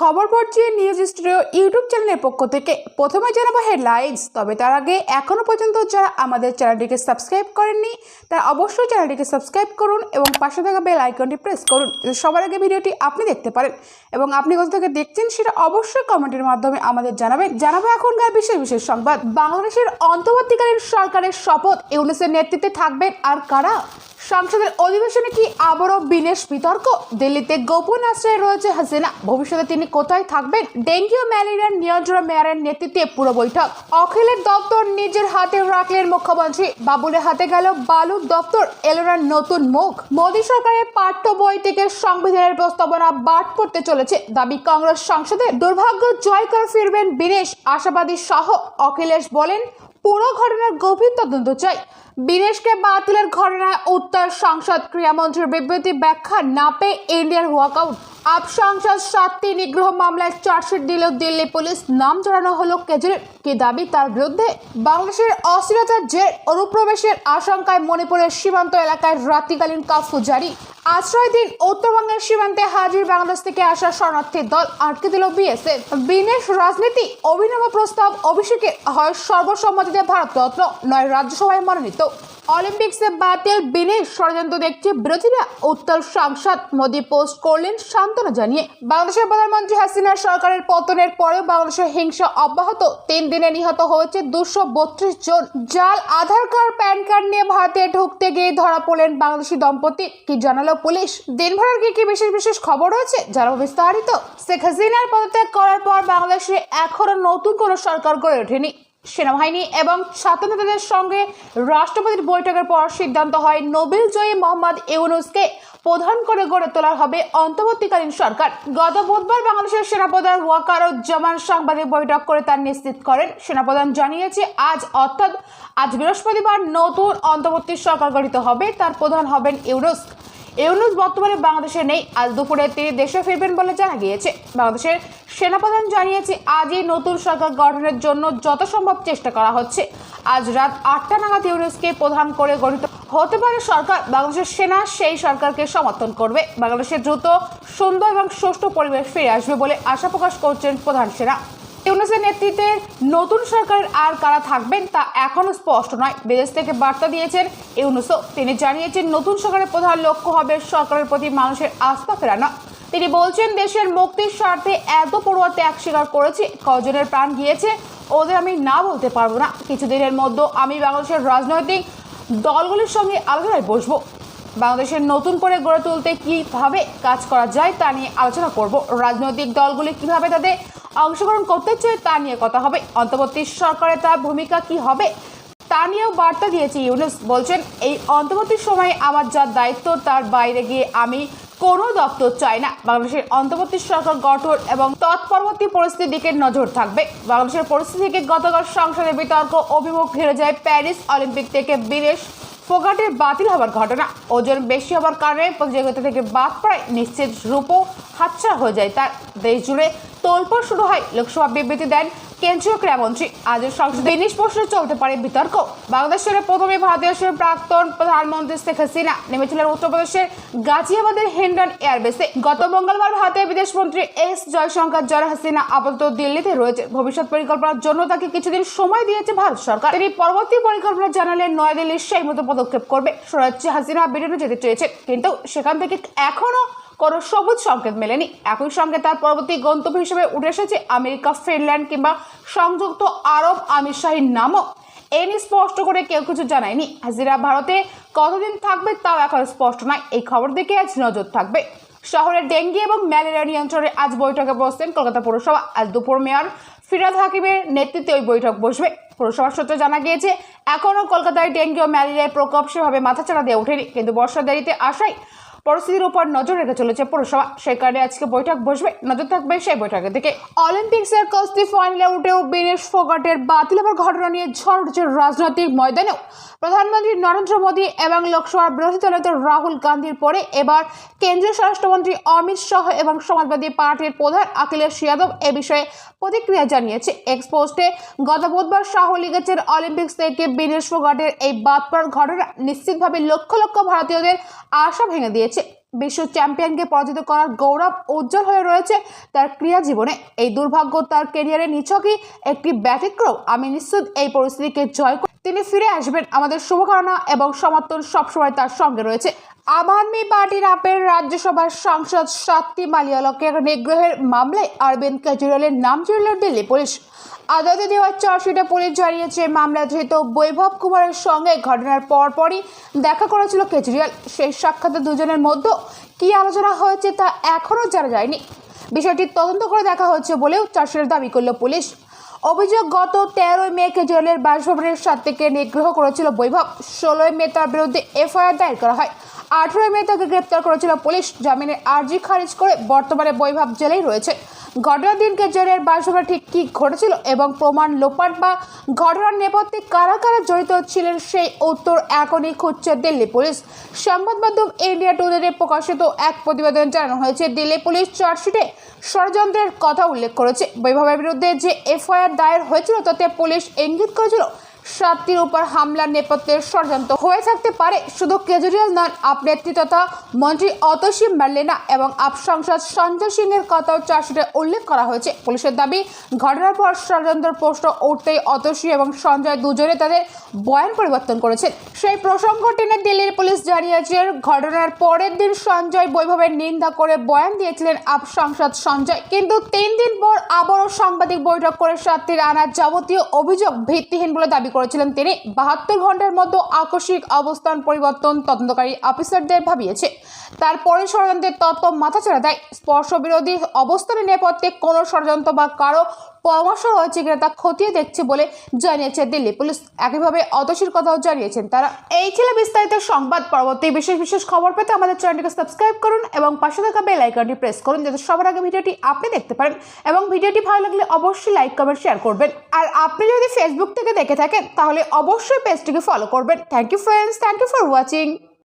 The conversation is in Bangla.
খবর পড়ছি নিউজ স্টুডিও ইউটিউব চ্যানেলের পক্ষ থেকে। প্রথমে জানাব হেডলাইন্স, তবে তার আগে এখনও পর্যন্ত যারা আমাদের চ্যানেলটিকে সাবস্ক্রাইব করেননি, তারা অবশ্যই চ্যানেলটিকে সাবস্ক্রাইব করুন এবং পাশে থাকা বেল আইকনটি প্রেস করুন সবার আগে ভিডিওটি আপনি দেখতে পারেন। এবং আপনি কোথা থেকে দেখছেন সেটা অবশ্যই কমেন্টের মাধ্যমে আমাদের জানাবেন। জানাব এখনকার বিশেষ বিশেষ সংবাদ। বাংলাদেশের অন্তর্বর্তীকালীন সরকারের শপথ ইউনিসের নেতৃত্বে থাকবেন আর কারা? সংসদের অধিবেশনে কি আবারও বিনেশ বিতর্ক? দিল্লিতে গোপন আশ্রয়ে রয়েছে হাসিনা। ভবিষ্যতে তিনি কোথায় থাকবেন? ডেঙ্গি ও ম্যালেরিয়ার নিয়ন্ত্রণ মেয়রের নেতৃত্বে পুরো বৈঠক। অখিলের দপ্তর নিজের হাতে রাখলেন মুখ্যমন্ত্রী। বাবুলের হাতে গেল বালুর দপ্তর। এলোনার নতুন মুখ। মোদী সরকারের পাঠ্য বই থেকে সংবিধানের প্রস্তাবনা বাদ পড়তে চলেছে। দাবি, কংগ্রেস সংসদে দুর্ভাগ্য জয় করে ফিরবেন বিনেশ আশাবাদী সহ অখিলেশ বলেন পুরো ঘটনার গভীর তদন্ত চাই। বিনেশকে বাতিলের ঘটনায় উত্তর সংসদ ক্রীড়ামন্ত্রীর বিবৃতি ব্যাখ্যা না পেয়ে ইন্ডিয়ার ওয়াকআউট আপ সাতটি নিগ্রহ মামলায় চার্জশিট দিল দিল্লি পুলিশ নাম জড়ানো হলো কেজরির কি দাবি? তার বিরুদ্ধে বাংলাদেশের অস্থিরতার জের, অনুপ্রবেশের আশঙ্কায় মণিপুরের সীমান্ত এলাকায় রাত্রিকালীন কার্ফু জারি। আশ্রয় দিন উত্তরবঙ্গের সীমান্তে হাজির বাংলাদেশ থেকে আসা শরণার্থী দল আটকে দিল বিএসএফ। বিনেশ রাজনীতি, অভিনব প্রস্তাব, অভিষেকে হয় সর্বসম্মতিতে ভারতরত্ন, নয় রাজ্যসভায় মনোনীত। অলিম্পিক্সে বাতিল বিনেশ ষড়যন্ত্র দেখছে বিরোধীরা উত্তর সাংসদ মোদী পোস্ট করলেন, সান্ত্বনা জানিয়ে। বাংলাদেশের প্রধানমন্ত্রী হাসিনা সরকারের পতনের পরেও বাংলাদেশের হিংসা অব্যাহত। তিন দিনে নিহত হয়েছে দুশো বত্রিশ জন। জাল, আধার কার্ড, প্যান কার্ড নিয়ে ভারতে ঢুকতে গিয়ে ধরা পড়লেন বাংলাদেশি দম্পতি। কি জানালো পুলিশ? দিনভরের কি কি বিশেষ বিশেষ খবর রয়েছে? জানাব বিস্তারিত। শেখ হাসিনার পদত্যাগ করার পর বাংলাদেশে এখনও নতুন কোনো সরকার গড়ে ওঠেনি। সেনাবাহিনী এবং ছাত্র নেতাদের সঙ্গে রাষ্ট্রপতির বৈঠকের পর সিদ্ধান্ত হয়, নোবেল জয়ী মোহাম্মদ ইউনুসকে প্রধান করে গড়ে তোলা হবে অন্তর্বর্তীকালীন সরকার। গত বুধবার বাংলাদেশের সেনাপ্রধান ওয়াকারুজ্জামান সাংবাদিক বৈঠক করে তা নিশ্চিত করেন। সেনাপ্রধান জানিয়েছে, আজ অর্থাৎ আজ বৃহস্পতিবার নতুন অন্তর্বর্তী সরকার গঠিত হবে, তার প্রধান হবেন ইউনুস। ইউনুস বর্তমানে বাংলাদেশে নেই। আজ দুপুরে তিনি দেশে ফিরবেন বলে জানা গিয়েছে। বাংলাদেশের সেনাপ্রধান জানিয়েছে, আজই নতুন সরকার গঠনের জন্য যত সম্ভব চেষ্টা করা হচ্ছে। আজ রাত আটটা নাগাদ ইউনুসকে প্রধান করে গঠিত হতে পারে সরকার, বাংলাদেশের সেনা সেই সরকারকে সমর্থন করবে। বাংলাদেশের দ্রুত, সুন্দর এবং সুষ্ঠু পরিবেশ ফিরে আসবে বলে আশা প্রকাশ করছেন প্রধান সেনা। ইউনুসের নেতৃত্বে নতুন সরকারের আর কারা থাকবেন তা এখনও স্পষ্ট নয়। বিদেশ থেকে বার্তা দিয়েছেন ইউনুসও তিনি জানিয়েছেন, নতুন সরকারের প্রধান লক্ষ্য হবে সরকারের প্রতি মানুষের আস্থা ফেরানো। তিনি বলছেন, দেশের মুক্তির স্বার্থে এত পড়ুয়া ত্যাগ স্বীকার করেছে, কজনের প্রাণ গিয়েছে, ওদের আমি না বলতে পারব না। কিছুদিনের মধ্যে আমি বাংলাদেশের রাজনৈতিক দলগুলির সঙ্গে আলোচনায় বসবো। বাংলাদেশের নতুন করে গড়ে তুলতে কীভাবে কাজ করা যায় তা নিয়ে আলোচনা করব। রাজনৈতিক দলগুলি কীভাবে তাদের অংশগ্রহণ করতে চায় তা নিয়ে কথা হবে। অন্তর্বর্তী সরকারের তার ভূমিকা কি হবে তা নিয়েও বার্তা দিয়েছে ইউনুস। বলছেন, এই অন্তর্বর্তী সময়ে আমার যা দায়িত্ব তার বাইরে গিয়ে আমি কোনো দপ্তর চাই না। বাংলাদেশের অন্তর্বর্তী সরকার গঠন এবং তৎপরবর্তী পরিস্থিতির দিকে নজর থাকবে। বাংলাদেশের পরিস্থিতিকে গতকাল সংসদে বিতর্ক, অভিমুখ ঘিরে যায় প্যারিস অলিম্পিক থেকে বিদেশ ফোগাটের বাতিল হওয়ার ঘটনা। ওজন বেশি হওয়ার কারণে প্রতিযোগিতা থেকে বাদ পড়ায় নিশ্চিত রূপও হাতছাড়া হয়ে যায় তার। দেশ জুড়ে তোলপড় শুরু হয় লোকসভা বিবৃতি দেন কেন্দ্রীয় ক্রীড়ামন্ত্রী আজও সংসদে বিনিশ প্রশ্নে চলতে পারে বিতর্ক। বাংলাদেশের প্রথমে ভারতীয় প্রাক্তন প্রধানমন্ত্রী শেখ হাসিনা নেমেছিলেন উত্তরপ্রদেশের গাজিয়াবাদের হেন্ডন এয়ারবেসে। গত মঙ্গলবার ভারতের বিদেশমন্ত্রী এস জয়শঙ্কর, জয় হাসিনা আপাতত দিল্লিতে রয়েছে। ভবিষ্যৎ পরিকল্পনার জন্য তাকে কিছুদিন সময় দিয়েছে ভারত সরকার। তিনি পরবর্তী পরিকল্পনা জানালেন নয়াদিল্লির সেই মতো পদক্ষেপ করবে। স্বরাজ্যে হাসিনা ব্রিটেনে যেতে চেয়েছে কিন্তু সেখান থেকে এখনও কোনো সবুজ সংকেত মেলেনি। একই সঙ্গে তার পরবর্তী গন্তব্য হিসেবে উঠে এসেছে আমেরিকা, ফিনল্যান্ড কিংবা সংযুক্ত আরব আমিরশাহীর নামও। এ নিয়ে স্পষ্ট করে কেউ কিছু জানায়নি। হাজিরা ভারতে কতদিন থাকবে তাও এখন স্পষ্ট নয়। এই খবর দিকে আজ নজর থাকবে। শহরের ডেঙ্গি এবং ম্যালেরিয়া নিয়ন্ত্রণে আজ বৈঠকে বসছেন কলকাতা পৌরসভা। আজ দুপুর মেয়র ফিরাদ হাকিমের নেতৃত্বে ওই বৈঠক বসবে। পৌরসভার সূত্রে জানা গিয়েছে এখনও কলকাতায় ডেঙ্গি ও ম্যালেরিয়ার প্রকোপ সেভাবে মাথাচাড়া দিয়ে ওঠেনি। কিন্তু বর্ষা দেরিতে আসায় পরিস্থিতির উপর নজর রেখে চলেছে পৌরসভা। কারণে আজকে বৈঠক বসবে। নজর থাকবে সেই বৈঠকের দিকে। অলিম্পিক্সের কুস্তি ফাইনালে উঠেও বিনেশ ফোগাটের বাতিল হওয়ার ঘটনা নিয়ে ঝড় উঠেছে রাজনৈতিক ময়দানেও। প্রধানমন্ত্রী নরেন্দ্র মোদী এবং লোকসভার বিরোধী দলনেতা রাহুল গান্ধীর পরে এবার কেন্দ্রীয় স্বরাষ্ট্রমন্ত্রী অমিত শাহ এবং সমাজবাদী পার্টির প্রধান অখিলেশ যাদব এ বিষয়ে প্রতিক্রিয়া জানিয়েছে। এক্সপোস্টে গত বুধবার শাহ লিগেছেন অলিম্পিক্স থেকে বিনেশ ফোগাটের এই বাদ পড়ার ঘটনা নিশ্চিতভাবে লক্ষ লক্ষ ভারতীয়দের আশা ভেঙে দিয়েছে। বিশ্ব চ্যাম্পিয়নকে পরাজিত করার গৌরব উজ্জ্বল হয়ে রয়েছে তার ক্রিয়া জীবনে। এই দুর্ভাগ্য তার কেরিয়ারে নিছকই একটি ব্যতিক্রম। আমি নিশ্চিত এই পরিস্থিতিকে জয় তিনি ফিরে আসবেন আমাদের শুভকামনা এবং সমর্থন সবসময় তার সঙ্গে রয়েছে। আম আদমি পার্টির আপের রাজ্যসভার সাংসদ শাক্তি মালিয়ালকের নিগ্রহের মামলায় অরবিন্দ কেজরিওয়ালের নাম জড়িল দিল্লি পুলিশ। আদালতে দেওয়া চার্জশিটে পুলিশ জানিয়েছে মামলা ধৃত বৈভব কুমারের সঙ্গে ঘটনার পরপরই দেখা করেছিল কেজরিওয়াল। সেই সাক্ষাতে দুজনের মধ্যে কী আলোচনা হয়েছে তা এখনও জানা যায়নি। বিষয়টি তদন্ত করে দেখা হচ্ছে বলেও চার্জশিটের দাবি করল পুলিশ। অভিযোগ, গত তেরোই মেকে জেলের বাসভবনের সাত থেকে নিগ্রহ করেছিল বৈভব। ষোলোই মে তার বিরুদ্ধে এফআইআর দায়ের করা হয়। আঠেরোই মে তাকে গ্রেপ্তার করেছিল পুলিশ। জামিনের আর্জি খারিজ করে বর্তমানে বৈভব জেলেই রয়েছে। ঘটনার দিন কেজরিওয়ালের বাসভবনে ঠিক কী ঘটেছিল এবং প্রমাণ লোপাট বা ঘটনার নেপথ্যে কারা কারা জড়িত ছিলেন সেই উত্তর এখনই খুঁজছে দিল্লি পুলিশ। সংবাদ মাধ্যম ইন্ডিয়া টুডে প্রকাশিত এক প্রতিবেদনে জানানো হয়েছে, দিল্লি পুলিশ চার্জশিটে ষড়যন্ত্রের কথা উল্লেখ করেছে। বৈভবের বিরুদ্ধে যে এফআইআর দায়ের হয়েছিল তাতে পুলিশ ইঙ্গিত করেছিল সাতটির উপর হামলার নেপথ্যে ষড়যন্ত্র হয়ে থাকতে পারে। শুধু কেজরিওয়াল নন, আপ তথা মন্ত্রী অতসী মার্লেনা এবং আপ সাংসদ সঞ্জয় সিং এর কথাও চার্জশিটে উল্লেখ করা হয়েছে। পুলিশের দাবি, ঘটনার পর ষড়যন্ত্র প্রশ্ন উঠতেই অতসী এবং সঞ্জয় দুজনে তাদের বয়ান পরিবর্তন করেছেন। সেই প্রসঙ্গ টেনে দিল্লির পুলিশ জানিয়েছে, ঘটনার পরের দিন সঞ্জয় বৈভবের নিন্দা করে বয়ান দিয়েছিলেন আপ সাংসদ সঞ্জয়। কিন্তু তিন দিন পর আবারও সাংবাদিক বৈঠক করে সাতটির আনার যাবতীয় অভিযোগ ভিত্তিহীন বলে দাবি করেছিলেন তিনি। বাহাত্তর ঘণ্টার মতো আকস্মিক অবস্থান পরিবর্তন তদন্তকারী অফিসারদের ভাবিয়েছে। তারপরে ষড়যন্ত্রের তত্ত্ব মাথাচাড়া দেয়। স্পর্শ বিরোধী অবস্থানের নেপথ্যে কোনো ষড়যন্ত্র বা কারও পরামর্শ রয়েছে কিনা তা খতিয়ে দেখছে বলে জানিয়েছে দিল্লি পুলিশ। একইভাবে অতসীর কথাও জানিয়েছেন তারা। এই ছিল বিস্তারিত সংবাদ। পরবর্তী বিশেষ বিশেষ খবর পেতে আমাদের চ্যানেলটিকে সাবস্ক্রাইব করুন এবং পাশে থাকা বেল আইকনটি প্রেস করুন যাতে সবার আগে ভিডিওটি আপনি দেখতে পারেন। এবং ভিডিওটি ভালো লাগলে অবশ্যই লাইক, কমেন্ট, শেয়ার করবেন। আর আপনি যদি ফেসবুক থেকে দেখে থাকেন তাহলে অবশ্যই পেজটিকে ফলো করবেন। Thank you friends thank you for watching